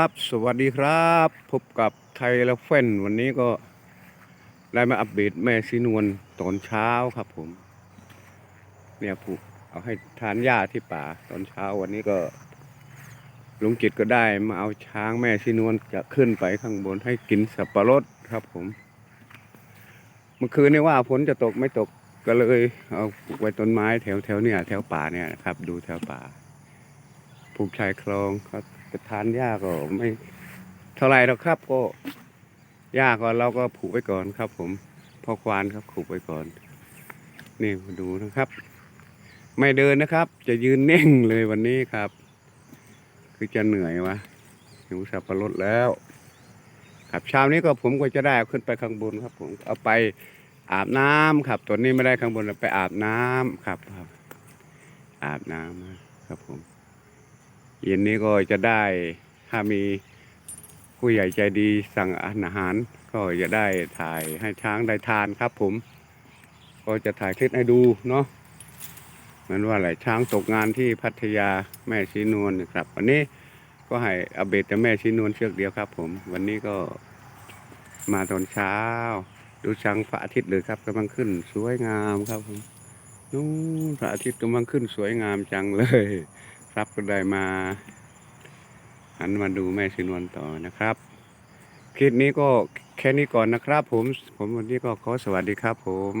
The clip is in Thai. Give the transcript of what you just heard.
ครับสวัสดีครับ พบกับไทยและเฟ้นวันนี้ก็ได้มาอัปเดตแม่สีนวลตอนเช้าครับผม เนี่ยผูกเอาให้ทานหญ้าที่ป่าตอนเช้าวันนี้ก็ลุงจิตก็ได้มาเอาช้างแม่สีนวลจะขึ้นไปข้างบนให้กินสับปะรดครับผม เมื่อคืนนี่ว่าฝนจะตกไม่ตกก็เลยเอาปลูกไว้ต้นไม้แถวแถวเนี่ย แถวป่าเนี่ยนะครับ ดูแถวป่า ปลูกชายคลองครับจะทานหญ้าก็ไม่เท่าไรหรอกครับ ก็หญ้าก็เราก็ผูกไว้ก่อนครับ ผมพอควานครับผูกไว้ก่อน นี่มาดูนะครับ ไม่เดินนะครับ จะยืนเน่งเลยวันนี้ครับ คือจะเหนื่อยวะหิวสับปะรดแล้ว ครับเช้านี้ก็ผมก็จะได้ขึ้นไปข้างบนครับ ผมเอาไปอาบน้ำครับตัวนี้ไม่ได้ข้างบนเอาไปอาบน้ำครับครับ อาบน้ำครับผม เย็นนี้ก็จะได้ถ้ามีผู้ใหญ่ใจดีสั่งอาหาร ก็จะได้ถ่ายให้ช้างได้ทานครับผม ก็จะถ่ายคลิปให้ดูเนาะเหมือนว่าอะไรช้างตกงานที่พัทยาแม่ชีนวลนะครับ วันนี้ก็ให้อาเบตแต่แม่ชีนวลเชือกเดียวครับ ผม วันนี้ก็มาตอนเช้า ดูช้างพระอาทิตย์เลยครับกำลังขึ้นสวยงามครับผมนู้นพระอาทิตย์กำลังขึ้นสวยงามจังเลย ครับก็ได้มา หันมาดูแม่ชีนวลต่อนะครับคลิปนี้ก็แค่นี้ก่อนนะครับ ผม ผมวันนี้ก็ขอสวัสดีครับผม